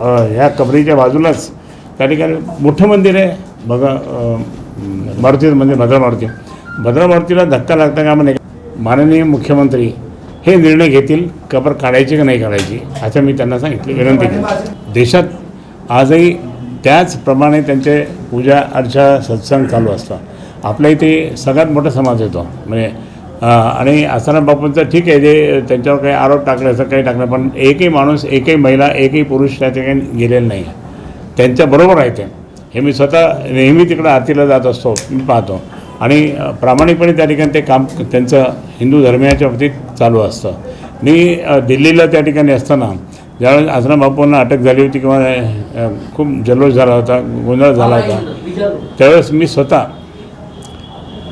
ह्या कबरीच्या बाजूलाच. त्या ठिकाणी मोठं मंदिर आहे. बघा मारुतीचं मंदिर म्हणजे भद्रा मारुती. भद्रा मारुतीला धक्का लागता कामा नाही माननीय मुख्यमंत्री हे निर्णय घेतील कबर काढायची का नाही काढायची असं मी त्यांना सांगितली विनंती केली. देशात आजही त्याचप्रमाणे त्यांचे पूजा अर्चा सत्संग चालू असतात. आपल्या इथे सगळ्यात मोठा समाज येतो. म्हणजे आणि आसाराम बापूंचं ठीक आहे जे त्यांच्यावर काही आरोप टाकले असं काही टाकलं पण एकही माणूस एकही महिला एकही पुरुष त्या ठिकाणी गेलेला नाही. त्यांच्याबरोबर आहे ते. हे मी स्वतः नेहमी तिकडं आरतीला जात असतो मी पाहतो. आणि प्रामाणिकपणे त्या ठिकाणी ते काम त्यांचं हिंदू धर्मियाच्या बाबतीत चालू असतं. मी दिल्लीला त्या ठिकाणी असताना ज्यावेळेस आश्रम बापूंना अटक झाली होती किंवा खूप जल्लोष झाला होता गोंधळ झाला होता त्यावेळेस मी स्वतः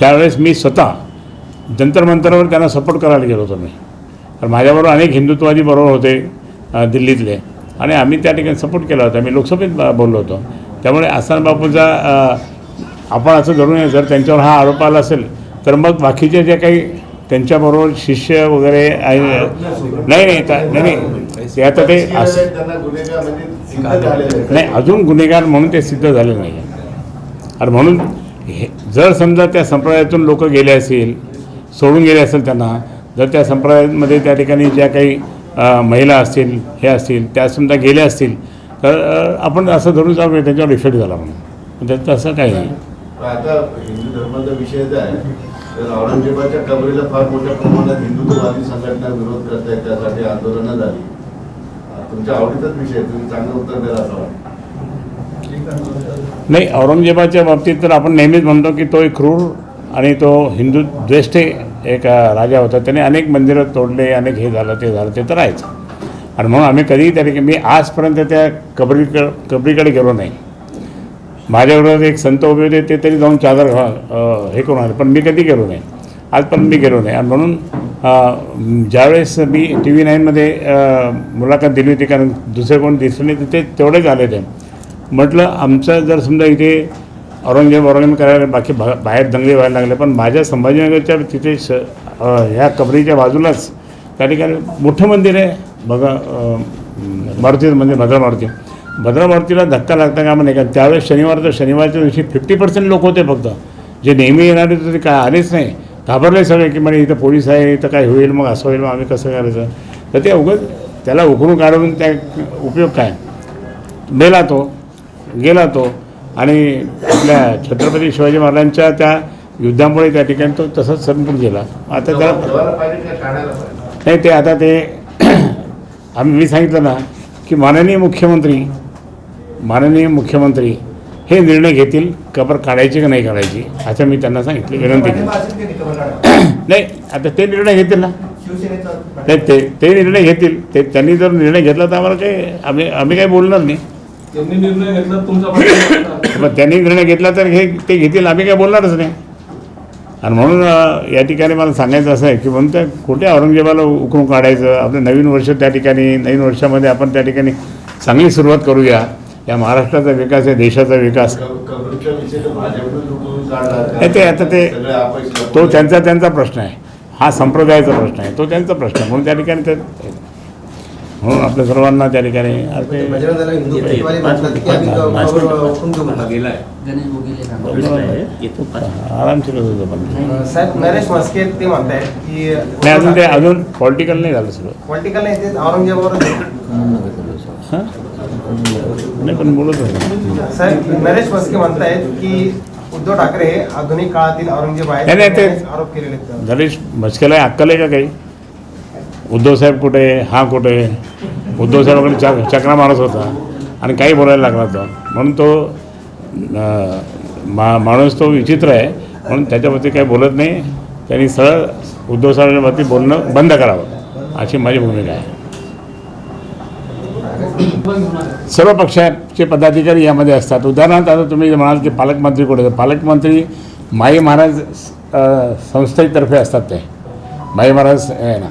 त्यावेळेस मी स्वतः जंतरमंतरावर त्यांना सपोर्ट करायला गेलो होतो मी. कारण माझ्याबरोबर अनेक हिंदुत्ववादी बरोबर होते दिल्लीतले. आणि आम्ही त्या ठिकाणी सपोर्ट केला होता. मी लोकसभेत ब- बोललो होतो. त्यामुळे आसान बापूचा आपण असं धरून नये, जर त्यांच्यावर हा आरोप आला असेल तर मग बाकीचे जे काही त्यांच्याबरोबर शिष्य वगैरे आहे नाही नाही नाही नाही. आता ते असं नाही अजून गुन्हेगार म्हणून ते सिद्ध झाले नाही आणि म्हणून हे जर समजा त्या संप्रदायातून लोक गेले असतील सोडून गेले असेल त्यांना जर त्या संप्रदायामध्ये त्या ठिकाणी ज्या काही महिला असतील हे असतील त्या समजा गेल्या असतील तर आपण असं धरून जाऊ की त्यांच्यावर इफेक्ट झाला म्हणून. पण त्याचं असं काही नाही. पण आता हिंदू धर्माचा विषय जो आहे. तर औरंगजेबाच्या कबरीला फार मोठ्या प्रमाणात हिंदुत्ववादी संघटना विरोध करत आहेत त्यासाठी आंदोलनं झाली. अं, तुमच्या आवडीचाच विषय आहे. तुम्ही चांगलं उत्तर द्याल असं वाटतं. नाही औरंगजेबाच्या बाबतीत तर आपण नेहमीच म्हणतो की तो एक क्रूर आणि तो हिंदू द्वेष्टे एक राजा होता त्याने अनेक मंदिरं तोडले अनेक हे झालं ते झालं ते तर आहेच. आणि म्हणून आम्ही कधीही त्या ठिकाणी मी आजपर्यंत त्या कबरीकडे कबरीकडे गेलो नाही. माझ्याबरोबर एक संत उभे होते ते तरी जाऊन चादर हे करून आले पण मी कधी गेलो नाही. आजपर्यंत मी गेलो नाही. आणि म्हणून ज्यावेळेस मी टी व्ही नाईनमध्ये मुलाखत दिली होती कारण दुसरे कोण दिसले नाही तिथे ते तेवढेच आले ते म्हटलं आमचं जर समजा इथे औरंगजेब औरंगजेब करायला बाकी भा बाहेर दंगली व्हायला लागले. पण माझ्या संभाजीनगरच्या तिथे श ह्या कबरीच्या बाजूलाच त्या ठिकाणी मोठं मंदिर आहे. बघा मारुतीचं मंदिर भद्रा मारुती भद्रा मारुतीला धक्का लागता कामा नाही कारण त्यावेळेस शनिवार तर शनिवारच्या दिवशी फिफ्टी पर्सेंट लोक होते फक्त. जे नेहमी येणारे तर ते काय आलेच नाही. घाबरले सगळे की म्हणे इथं पोलीस आहे इथं काय होईल मग असं होईल मग आम्ही कसं करायचं? तर ते उगत त्याला उकरून काढून त्या उपयोग काय? मेला तो गेला तो आणि आपल्या छत्रपती शिवाजी महाराजांच्या त्या युद्धामुळे त्या ठिकाणी तो तसंच संपून गेला. आता त्याला पाहिजे नाही ते आता ते आम्ही मी सांगितलं ना की माननीय मुख्यमंत्री माननीय मुख्यमंत्री हे निर्णय घेतील कबर काढायची का नाही काढायची असं मी त्यांना सांगितलं विनंती केली. नाही आता ते निर्णय घेतील ना. नाही ते ते निर्णय घेतील. ते त्यांनी जर निर्णय घेतला तर आम्हाला काही आम्ही आम्ही काही बोलणार नाही. त्यांनी निर्णय घेतला तुमचा पाठिंबा पण त्यांनी निर्णय घेतला तर हे ते घेतील आम्ही काही बोलणारच नाही. आणि म्हणून अ, या ठिकाणी मला सांगायचं असं आहे की म्हणून त्या कुठे औरंगजेबाला उकरून काढायचं. आपलं नवीन वर्ष त्या ठिकाणी नवीन वर्षामध्ये आपण त्या ठिकाणी चांगली सुरुवात करूया. या महाराष्ट्राचा विकास आहे देशाचा विकास. विषयी तर नाही, ते आता ते- सगळे तो. त्यांचा त्यांचा प्रश्न आहे. हा संप्रदायाचा प्रश्न आहे. तो त्यांचा प्रश्न आहे. म्हणून त्या ठिकाणी ते म्हणून आपल्या सर्वांना त्या ठिकाणी अरे ते- बजरंग दल हिंदुत्ववादी म्हणतात की आम्ही कबर उठून घेऊ म्हणतात. गणेश बोगिले आरामशीर होतं पण साहेब नरेश म्हस्के ते म्हणतायत की नाही अजून ते अजून पॉलिटिकल नाही झालं सगळं पॉलिटिकल नाही ते औरंगजेबावर हां नाही पण बोलत होतं साहेब नरेश म्हस्के म्हणतायत की उद्धव ठाकरे हे आधुनिक काळातील औरंगजेब आहेत नाही, नाही, ते- त्यांनी आरोप केलेले आहेत त्यावर. नरेश म्हस्केला अक्कल आहे का काही उद्धव साहेब कुठे हा कुठे? उद्धवसाहेबाकडे उद्धव चक चकरा मारत होता आणि काही बोलायला लागला होता. म्हणून तो मा माणूस तो विचित्र आहे. म्हणून त्याच्यावरती काही बोलत नाही. त्यांनी सरळ उद्धवसाहेबांवरती बोलणं बंद करावं अशी माझी भूमिका आहे. सर्व पक्षाचे पदाधिकारी यामध्ये असतात. उदाहरणार्थ आता तुम्ही जे म्हणाल की पालकमंत्री कुठे पालकमंत्री माई महाराज संस्थेतर्फे असतात ते. माई महाराज आहे ना.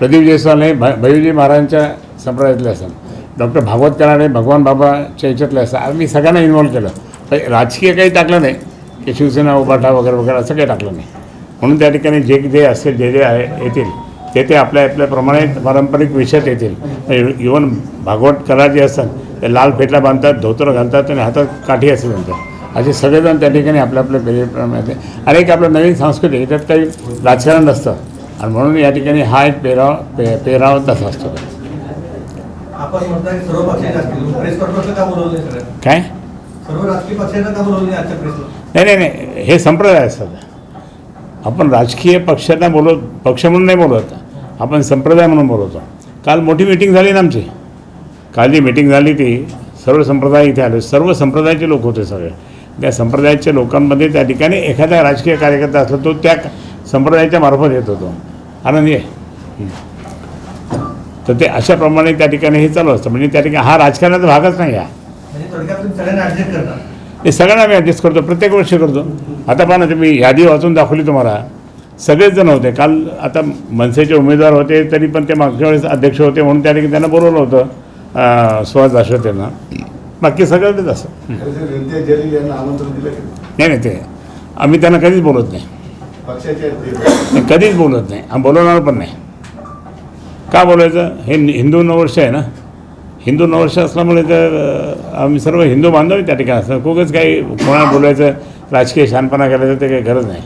प्रदीप जयस्वाल हे भ भैयूजी महाराजांच्या संप्रदायातले असतात. डॉक्टर भागवत कराडे भगवान बाबाच्या याच्यातले असतात. मी सगळ्यांना इन्व्हॉल्व केलं. पण राजकीय काही टाकलं नाही. की शिवसेना उभाटा वगैरे वगैरे असं काही टाकलं नाही. म्हणून त्या ठिकाणी जे जे असेल जे जे आहे येतील. ते ते आपल्या आपल्याप्रमाणे पारंपरिक विषयात येतील. इवन भागवत कला जे असतात ते लाल फेटला बांधतात धोतर घालतात आणि हातात काठी असे त्यांच्या असे सगळेजण त्या ठिकाणी आपल्या आपल्या पेरेप्रमाणे आणि एक आपलं नवीन सांस्कृतिक याच्यात काही राजकारण नसतं. आणि म्हणून या ठिकाणी हा एक पेराव पे पेराव तसा असतो. काय? नाही नाही नाही नाही. हे संप्रदाय असतात आपण राजकीय पक्षांना बोलवत पक्ष म्हणून नाही बोलवत. आपण संप्रदाय म्हणून बोलवतो. काल मोठी मिटिंग झाली ना आमची. काल जी मिटिंग झाली ती सर्व संप्रदाय इथे आले. सर्व संप्रदायाचे लोक होते सगळे. त्या संप्रदायाच्या लोकांमध्ये त्या ठिकाणी एखादा राजकीय कार्यकर्ता असला तो त्या संप्रदायाच्या मार्फत येत होतो. आनंदी आहे. तर ते अशाप्रमाणे त्या ठिकाणी हे चालू असतं. म्हणजे त्या ठिकाणी हा राजकारणाचा भागच नाही हा. म्हणजे थोडक्यात तुम्ही सगळ्यांना ऍडजस्ट करता. सगळ्यांना आम्ही ॲडजस्ट करतो प्रत्येक वर्षी करतो. आता पहा ना तुम्ही यादी वाचून दाखवली तुम्हाला. सगळेच जण होते. काल आता मनसेचे उमेदवार होते तरी पण ते मागच्या वेळेस अध्यक्ष होते म्हणून त्या ठिकाणी त्यांना बोलवलं होतं सुहास बाकी असं. जलील यांना आमंत्रण दिलं की नाही? नाही नाही ते आम्ही त्यांना कधीच बोलत नाही. पक्षाचे कधीच बोलत नाही. आम्ही बोलवणार पण नाही. का बोलायचं? हे हिंदू नववर्ष आहे ना? हिंदू नववर्ष असल्यामुळे तर आम्ही सर्व हिंदू बांधव त्या ठिकाणी. असतं खूपच काही कोणाला बोलायचं राजकीय शहाणपणा करायचं ते काही गरज नाही.